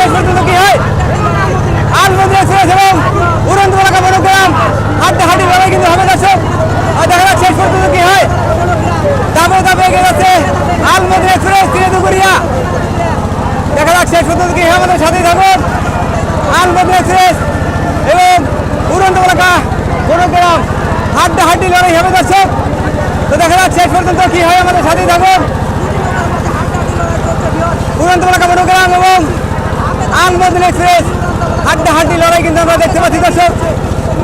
শেষ পর্যন্ত কি হয় আলমদিন এক্সপ্রেস এবং উড়ন্ত বলাকা মনোগ্রাম হাড্ডা হাড্ডি লড়াই কিন্তু হবে দর্শক আর দেখা যাক শেষ পর্যন্ত কি হয় দাবে দাবে এগিয়ে যাচ্ছে আলমদিন এক্সপ্রেস তিনে দুপুরিয়া দেখা যাক শেষ পর্যন্ত কি হয় আমাদের সাথেই থাকুন আলমদিন এক্সপ্রেস এবং উড়ন্ত বলাকা মনোগ্রাম হাড্ডা হাড্ডি লড়াই হবে দর্শক তো দেখা যাক শেষ পর্যন্ত কি হয় আমাদের সাথেই থাকুন উড়ন্ত বলাকা মনোগ্রাম এবং আলমদিন এক্সপ্রেস। হাড্ডা হাড্ডি লড়াই কিন্তু আমরা দেখতে পাচ্ছি, দর্শক।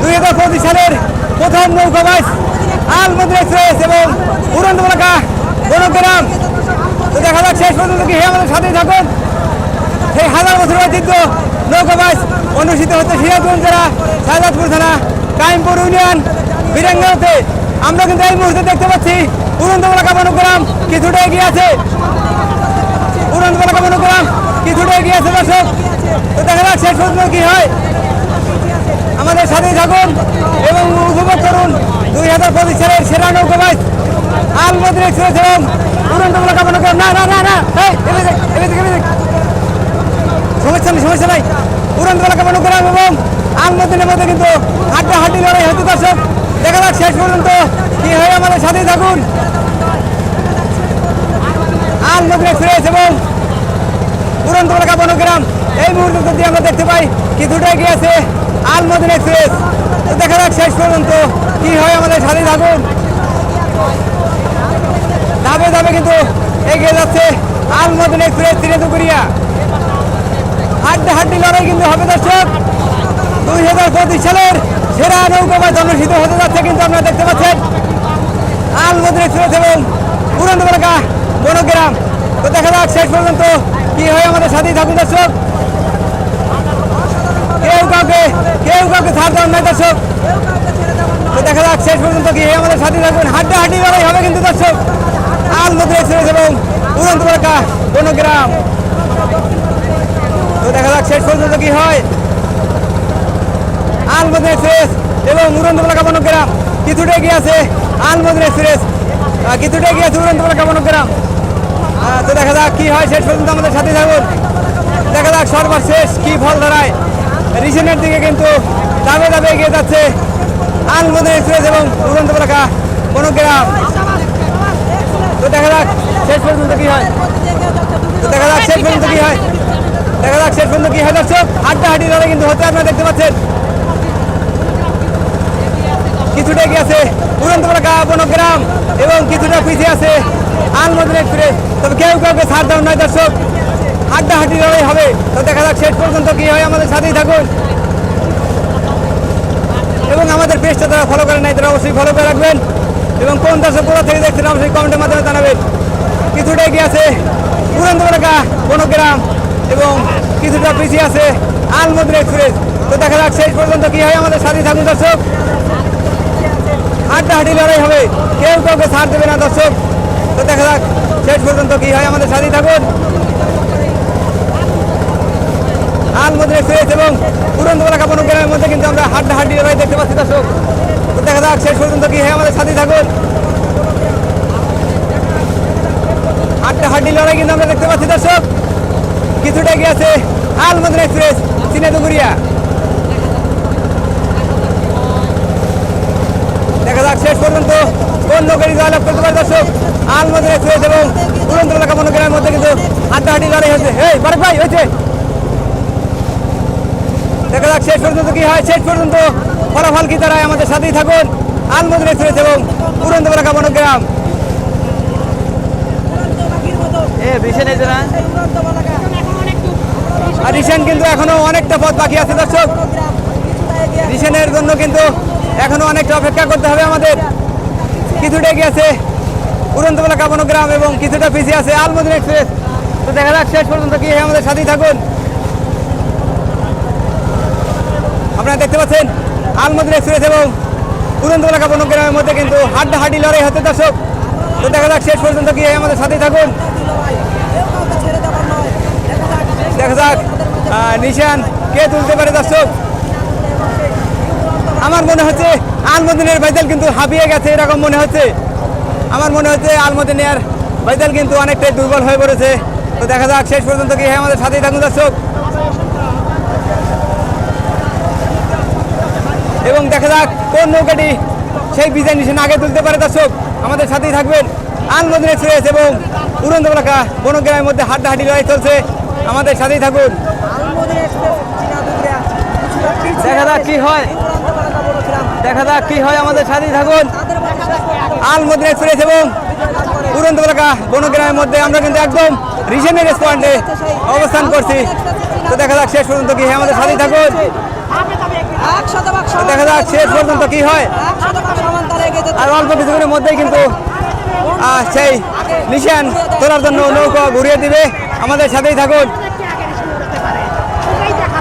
দুই হাজার পঁচিশ সালের প্রথম নৌকা বাইস আলমদিন এক্সপ্রেস এবং উড়ন্ত বলাকা বনগ্রাম। তো দেখা যাক শেষ পর্যন্ত কি আমাদের সাথেই থাকুন। সেই হাজার বছর ঐতিহ্য নৌকা বাইস অনুষ্ঠিত হচ্ছে সিরাজগঞ্জ জেলা, শাহজাদপুর থানা, কাইমপুর ইউনিয়ন বীরাঙ্গাতে আমরা কিন্তু এই মুহূর্তে দেখতে পাচ্ছি উড়ন্ত বলাকা বনগ্রাম কিছুটা এগিয়ে আছে। উড়ন্ত বলাকা মনোগ্রাম কিছুটা এগিয়ে আছে দর্শক? তো দেখা যাক শেষ কি হয়। আমাদের সাথেই থাকুন এবং উপভোগ করুন দুই হাজার পঁচিশ সালের সেরা নৌকা বাইক আলমদিন এক্সপ্রেস এবং বলাকা মনোগ্রাম না না না না। সমস্যা নেই, সমস্যা নাই। উড়ন্ত বলাকা মনোগ্রাম এবং আল আলমদিনের মধ্যে কিন্তু হাড্ডা হাড্ডি লড়াই হচ্ছে দর্শক। দেখা যাক শেষ পর্যন্ত কি হয়। আমাদের সাথেই থাকুন। আল আলমদিন এক্সপ্রেস এবং উড়ন্ত বলাকা বনগ্রাম। এই মুহূর্তে যদি আমরা দেখতে পাই কিছুটা এগিয়ে আছে, আলমদিন এক্সপ্রেস। দেখা যাক শেষ পর্যন্ত কি হয় আমাদের সাথে থাকুন। ধাপে ধাপে কিন্তু এগিয়ে যাচ্ছে আলমদিন এক্সপ্রেস ত্রিনেতুকুরিয়া হাড্ডা হাড্ডি লড়াই কিন্তু হবে দর্শক। দুই হাজার পঁচিশ সালের সেরা নৌকা অনুষ্ঠিত হতে যাচ্ছে কিন্তু আপনারা দেখতে পাচ্ছেন। আলমদিন এক্সপ্রেস এবং উড়ন্ত বলাকা বনগ্রাম। তো দেখা যাক শেষ পর্যন্ত কি হয় আমাদের সাথেই থাকুন, দর্শক? কেউ কাউকে কেউ কাউকে ছাড় দেওয়ার নাই দর্শক। দেখা যাক, শেষ পর্যন্ত কি আমাদের সাথেই থাকুন। হাড্ডা হাড্ডি লড়াই হবে কিন্তু, দর্শক। আলমদিন এক্সপ্রেস এবং উড়ন্ত বলাকা বনগ্রাম। তো দেখা যাক, শেষ পর্যন্ত কি হয়। আলমদিন এক্সপ্রেস এবং উড়ন্ত বলাকা বনগ্রাম। কিছুটা এগিয়ে আছে আলমদিন এক্সপ্রেস। কিছুটা এগিয়ে আছে উড়ন্ত বলাকা বনগ্রাম। তো দেখা যাক কি হয় শেষ পর্যন্ত আমাদের সাথে থাকুন। দেখা যাক সর্বশেষ কি ফল দাঁড়ায় রিসেন্টের দিকে কিন্তু দাবে দাবে এগিয়ে যাচ্ছে আলমদিন এক্সপ্রেস এবং উড়ন্ত বলাকা গ্রাম। তো দেখা যাক শেষ পর্যন্ত কি হয়। তো দেখা যাক শেষ পর্যন্ত কি হয়। দেখা যাক শেষ পর্যন্ত কি হয়। দর্শক হাড্ডা হাড্ডি লড়াই কিন্তু হতে আপনারা দেখতে পাচ্ছেন। কিছুটা এগিয়ে আছে উড়ন্ত বলাকা বনগ্রাম এবং কিছুটা পিছিয়ে আছে আলমদিন এক্সপ্রেস তবে কেউ কাউকে ছাড় দেওয়া নয় দর্শক। হাড্ডা হাড্ডি লড়াই হবে। তো দেখা যাক শেষ পর্যন্ত কি হয় আমাদের সাথেই থাকুন। এবং আমাদের পেজটা যারা ফলো করেন নাই, তারা অবশ্যই ফলো করে রাখবেন। এবং কোন দর্শক কোথা থেকে দেখছেন, অবশ্যই কমেন্টের মাধ্যমে জানাবেন। কিছুটা এগিয়ে আছে উড়ন্ত কোনো গ্রাম এবং কিছুটা পিছিয়ে আছে আলমদিন এক্সপ্রেস তো দেখা যাক শেষ পর্যন্ত কি হয় আমাদের সাথেই থাকুন দর্শক। হাড্ডাহাড্ডি লড়াই হবে। কেউ কাউকে ছাড় দেবে না দর্শক। তো দেখা যাক, শেষ পর্যন্ত কি হয় আমাদের সাথেই থাকুন আলমদিন এক্সপ্রেস এবং বলা কাপড় গ্রামের মধ্যে কিন্তু আমরা হাড্ডাহাড্ডি লড়াই দেখতে পাচ্ছি দর্শক। তো দেখা যাক, শেষ পর্যন্ত কি হয় আমাদের সাথেই থাকুন হাড্ডাহাড্ডি লড়াই কিন্তু আমরা দেখতে পাচ্ছি দর্শক। কিছুটা এগিয়ে আছে আলমদিন এক্সপ্রেস সিনেদুগুরিয়া দেখা যাক, শেষ পর্যন্ত কোন নৌকারি জয়লাভ করতে পারে দর্শক। আলমদিন এক্সপ্রেস এবং উড়ন্ত এলাকা মনোগ্রামের মধ্যে কিন্তু হাড্ডাহাড্ডি লড়াই হয়েছে এই বারেক ভাই হয়েছে? দেখা যাক শেষ পর্যন্ত কি হয়। শেষ পর্যন্ত ফলাফল কি দাঁড়ায় আমাদের সাথেই থাকুন। আলমদিন এক্সপ্রেস এবং উড়ন্ত এলাকা মনোগ্রাম এ বিশেন এই যে না আর রিসেন্ট কিন্তু এখনও অনেকটা পথ বাকি আছে দর্শক। রিসেন্টের জন্য কিন্তু এখনও অনেকটা অপেক্ষা করতে হবে আমাদের। কিছুটা এগিয়ে আছে? উড়ন্ত বেলা কাপানো গ্রাম এবং কিছুটা পিছিয়ে আছে আলমদিন এক্সপ্রেস। তো দেখা যাক শেষ পর্যন্ত কি আমাদের সাথেই থাকুন। আপনারা দেখতে পাচ্ছেন আলমদিন এক্সপ্রেস এবং উড়ন্ত বেলা কাপানো গ্রামের মধ্যে কিন্তু হাড্ডা হাড্ডি লড়াই হতে দর্শক। তো দেখা যাক শেষ পর্যন্ত কি আমাদের সাথেই থাকুন। দেখা যাক নিশান কে তুলতে পারে দর্শক? আমার মনে হচ্ছে আলমদিনের ভাইজাল কিন্তু হাঁপিয়ে গেছে এরকম মনে হচ্ছে। আমার মনে হচ্ছে আলমদিনের ভাইজাল কিন্তু অনেকটাই দুর্বল হয়ে পড়েছে। তো দেখা যাক শেষ পর্যন্ত কি হ্যাঁ আমাদের সাথেই থাকুন দর্শক। এবং দেখা যাক কোন নৌকাটি সেই বিজয় নিশান আগে তুলতে পারে দর্শক। আমাদের সাথেই থাকবেন আলমদিনে সুরেশ এবং উড়ন্ত এলাকা বনগ্রামের মধ্যে হাড্ডাহাডি লড়াই চলছে। আমাদের সাথেই থাকুন। দেখা যাক কি হয়। দেখা যাক কি হয় আমাদের সাথেই থাকুন। আল আলমদিন এক্সপ্রেস এবং উড়ন্ত এলাকা, বনগ্রামের মধ্যে আমরা কিন্তু একদম রিসেন্ট রেস্টুরেন্টে অবস্থান করছি। তো দেখা যাক শেষ পর্যন্ত কি হয় আমাদের সাথেই থাকুন। দেখা যাক শেষ পর্যন্ত কি হয়। আর অল্প কিছুক্ষণের মধ্যেই কিন্তু সেই নিশান তোলার জন্য নৌকা ঘুরিয়ে দিবে। আমাদের সাথেই থাকুন।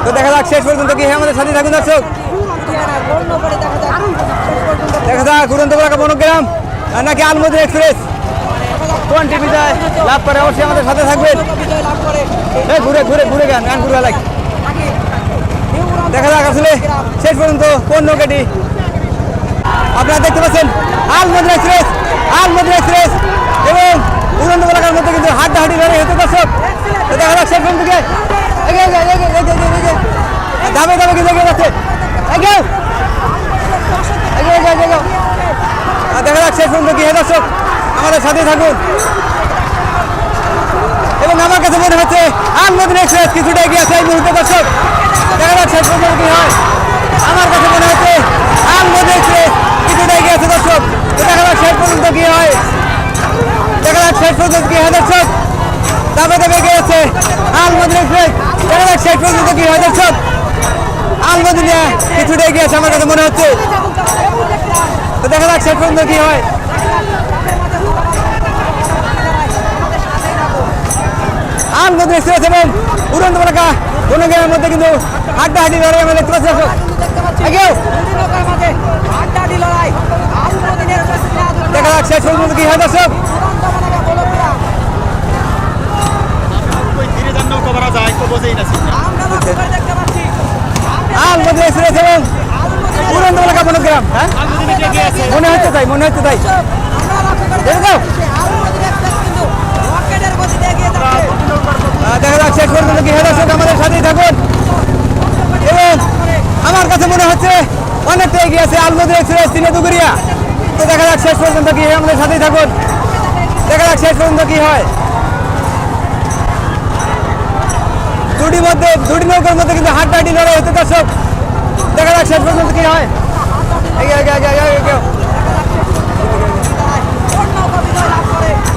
তো দেখা যাক শেষ পর্যন্ত কি হয় আমাদের সাথেই থাকুন দর্শক। দেখা যাক বনগ্রাম আর নাকি আলমদিন এক্সপ্রেস? কোনটি বিজয় লাভ করে, অবশ্যই আমাদের সাথে থাকবেন। ঘুরে ঘুরে ঘুরে গান গান ঘুরে লাগে দেখা যাক আসলে শেষ পর্যন্ত কোন নৌকাটি। আপনারা দেখতে পাচ্ছেন আলমদিন এক্সপ্রেস আলমদিন এক্সপ্রেস, এবং উড়ন্ত এলাকার মধ্যে কিন্তু হাড্ডাহাড্ডি লড়াই হতে দর্শক। দেখা যাক শেষ পর্যন্ত দামে দামে কিন্তু এগিয়ে যাচ্ছে। এগিয়ে। দেখা যাক শেষ পর্যন্ত হয় দর্শক, আমাদের সাথে থাকুন। এবং আমার কাছে মনে হচ্ছে আলমদিন এক্সপ্রেস কিছুটা এগিয়ে আছে এই মুহূর্তে দর্শক। দেখা যাক শেষ পর্যন্ত কি হয় আমার কাছে মনে হচ্ছে আলমদিন এক্সপ্রেস কিছুটা এগিয়ে আছে দর্শক। দেখা যাক শেষ পর্যন্ত কি হয়। দেখা যাক শেষ পর্যন্ত কি হয় দর্শক। দাবে দাবে এগিয়ে আছে আলমদিন এক্সপ্রেস। দেখা যাক শেষ পর্যন্ত কি হয় দর্শক। আলমদিনিয়া কিছুটা এগিয়ে আছে আমার কাছে মনে হচ্ছে। তো দেখা যাক শেষ পর্যন্ত কি হয়। আলমদিন এক্সপ্রেস এবং উড়ন্ত এলাকা বনগ্রামের মধ্যে কিন্তু হাড্ডাহাড্ডি লড়াই আমরা দেখতে পাচ্ছি। দেখা যাক শেষ পর্যন্ত কি হয় দর্শক। ধীরে যান নৌকা ভরা যায় তো বোঝেই না সিগন্যাল। আলমদিন এক্সপ্রেস এবং উড়ন্ত এলাকা বনগ্রাম হ্যাঁ? মনে হচ্ছে তাই, মনে হচ্ছে তাই। দেখা যাক শেষ পর্যন্ত কি দর্শক আমাদের সাথেই থাকুন। এবং আমার কাছে মনে হচ্ছে অনেকটা এগিয়ে আছে আলমদিন এক্সপ্রেস দুগুরিয়া তো দেখা যাক শেষ পর্যন্ত কি আমাদের সাথেই থাকুন। দেখা যাক শেষ পর্যন্ত কি হয়। দুটি মধ্যে দুটি নৌকার মধ্যে কিন্তু হাড্ডাহাড্ডি লড়াই হতে দর্শক দেখা যাক শেষ পর্যন্ত কি হয়।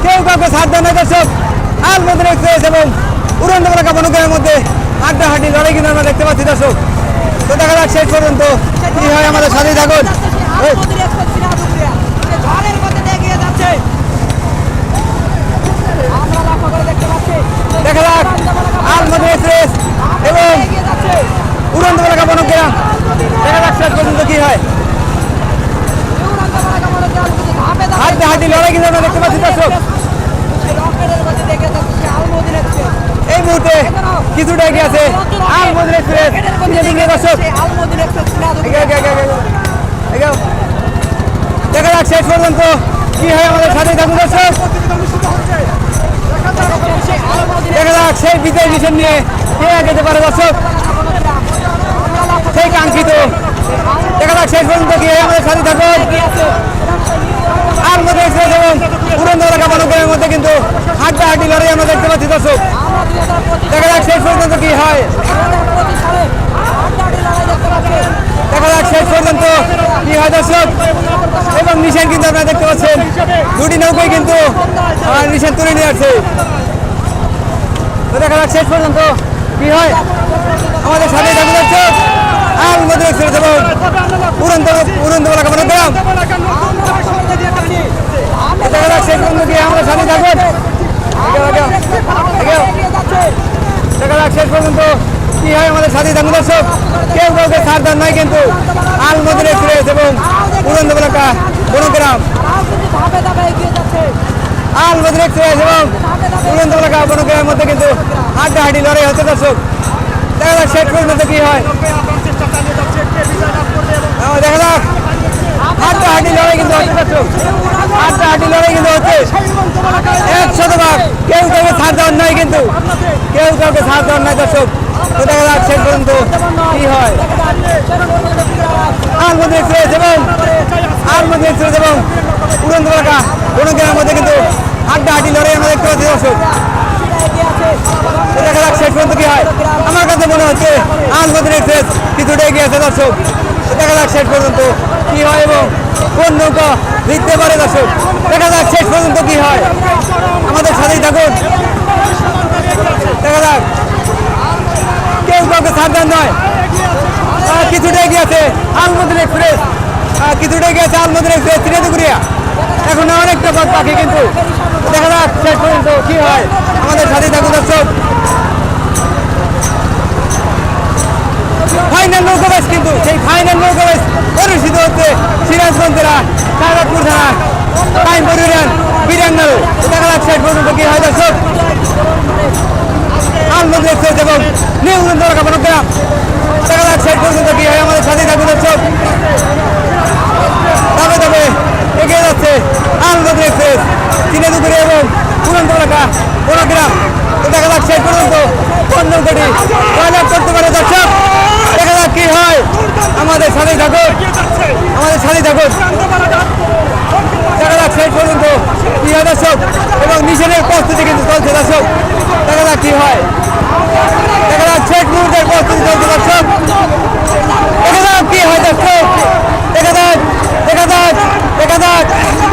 কেউ কাউকে সাথ দেয় না দর্শক আলমদিন এক্সপ্রেস এবং উড়ন্ত এলাকা বনগ্রামের মধ্যে হাড্ডাহাড্ডি লড়াই কিন্তু আমরা দেখতে পাচ্ছি দর্শক। তো দেখা যাক শেষ পর্যন্ত কি হয় আমাদের সাথেই থাকুন। এই, দেখা যাক। আলমদিন এক্সপ্রেস এবং উড়ন্ত এলাকা বনগ্রাম দেখা যাক শেষ পর্যন্ত কি হয়। হাড্ডা হাড্ডি লড়াই কিন্তু আমরা দেখতে পাচ্ছি, দর্শক। এই মুহূর্তে কিছুটা এগিয়ে আছে আলমদিন এক্সপ্রেস। তিনে দিকে, দর্শক। দেখা যাক শেষ পর্যন্ত কি হয় আমাদের সাথে। থাকুন দর্শক। দেখা যাক সেই বিজয় মিশন নিয়ে কে যেতে পারে দর্শক। সেই কাঙ্ক্ষিত। দেখা যাক শেষ পর্যন্ত হয় আমাদের সাথে থাকুন। আর মধ্যে এক্সপ্রেস এবং পুরনো এলাকা বনগ্রামের মধ্যে কিন্তু হাড্ডাহাড্ডি লড়াই আমরা দেখতে পাচ্ছি দর্শক। দেখা যাক শেষ পর্যন্ত কি হয়। দেখা যাক শেষ পর্যন্ত কি হয় দর্শক। এবং নিশান কিন্তু আপনারা দেখতে পাচ্ছেন, দুটি নৌকাই কিন্তু আহ, নিশান তুলে নিয়ে আসছে। দেখা যাক শেষ পর্যন্ত কি হয়। আমাদের সাথে দেখা যাচ্ছে। আল মধ্যে এক্সপ্রেস এবং উড়ন্ত উড়ন্ত এলাকা বনগ্রাম দেখা যাক শেষ পর্যন্ত কি হয়। আমাদের সাথে থাকবেন দেখা যাক শেষ পর্যন্ত কি হয়। আমাদের সাথে থাকুন দর্শক। কেউ কাউকে ছাড় দেন নাই কিন্তু আল মদির এক্সপ্রেস এবং উড়ন্ত এলাকা বনগ্রাম। আল মদির এক্সপ্রেস এবং উড়ন্ত এলাকা বনগ্রামের মধ্যে কিন্তু হাড্ডাহাড্ডি লড়াই হচ্ছে, দর্শক। দেখা যাক শেষ পর্যন্ত কি হয়। দেখা যাক। হাড্ডাহাড্ডি লড়াই কিন্তু হচ্ছে, দর্শক। হাড্ডাহাড্ডি লড়াই কিন্তু হচ্ছে। এক শতভাগ কেউ কাউকে ছাড় দেওয়ার নাই কিন্তু। কেউ কাউকে ছাড় দেওয়ার নাই দর্শক। তো দেখা যাক শেষ পর্যন্ত কি হয়। আলমদ এক্সপ্রেস এবং আলমদ এক্সপ্রেস এবং উড়ন্ত এলাকা কোনো গ্রামের মধ্যে কিন্তু হাড্ডাহাড্ডি লড়াই আমরা দেখতে পাচ্ছি দর্শক দেখা যাক শেষ পর্যন্ত কি হয়? আমার কাছে মনে হচ্ছে আলমদিন এক্সপ্রেস কিছুটা এগিয়ে আছে দর্শক। দেখা যাক শেষ পর্যন্ত কি হয় এবং কোন নৌকা জিততে পারে দর্শক? দেখা যাক শেষ পর্যন্ত কি হয়? আমাদের সাথেই থাকুন। দেখা যাক কেউ কাউকে সাবধান নয়। কিছুটা এগিয়ে আছে আলমদিন এক্সপ্রেস কিছুটা এগিয়ে আছে আলমদিন এক্সপ্রেস ত্রিপুরিয়া এখন অনেকটা পথ বাকি কিন্তু। দেখা যাক, শেষ পর্যন্ত কি হয়। আমাদের সাথে থাকুন দর্শক। ফাইনাল নৌকাবাস কিন্তু, সেই ফাইনাল নৌকাবাস অনুষ্ঠিত হচ্ছে সিরাজগঞ্জেরা সাহেবপুর থানা টাইম পরিরান বিরান্নারু দেখা যাক, শেষ পর্যন্ত কি হয় দর্শক। আলমদ এক্সপ্রেস এবং নিউ দরকার গ্রাম দেখা যাক, শেষ পর্যন্ত কি হয়। আমাদের সাথে থাকুন দর্শক। তবে তবে এগিয়ে যাচ্ছে আনন্দ আলমদর এক্সপ্রেস চিনেদুগুড়ি এবং পুরন্ত এলাকা কোনো গ্রাম দেখা যাক সেই পর্যন্ত পঞ্চম কোটি রাজা করতে পারে দর্শক। দেখা যাক কি হয় আমাদের সাথে ঠাকুর। আমাদের সাথে ঠাকুর। দেখা যাক সেই পর্যন্ত কি হয় দর্শক। এবং মিশনের প্রস্তুতি কিন্তু চলছে দর্শক। দেখা যাক কি হয়। দেখা যাক শেখ মুহূর্তের প্রস্তুতি চলছে দর্শক। দেখা যাক কি হয় দর্শক। জিন্দাবাদ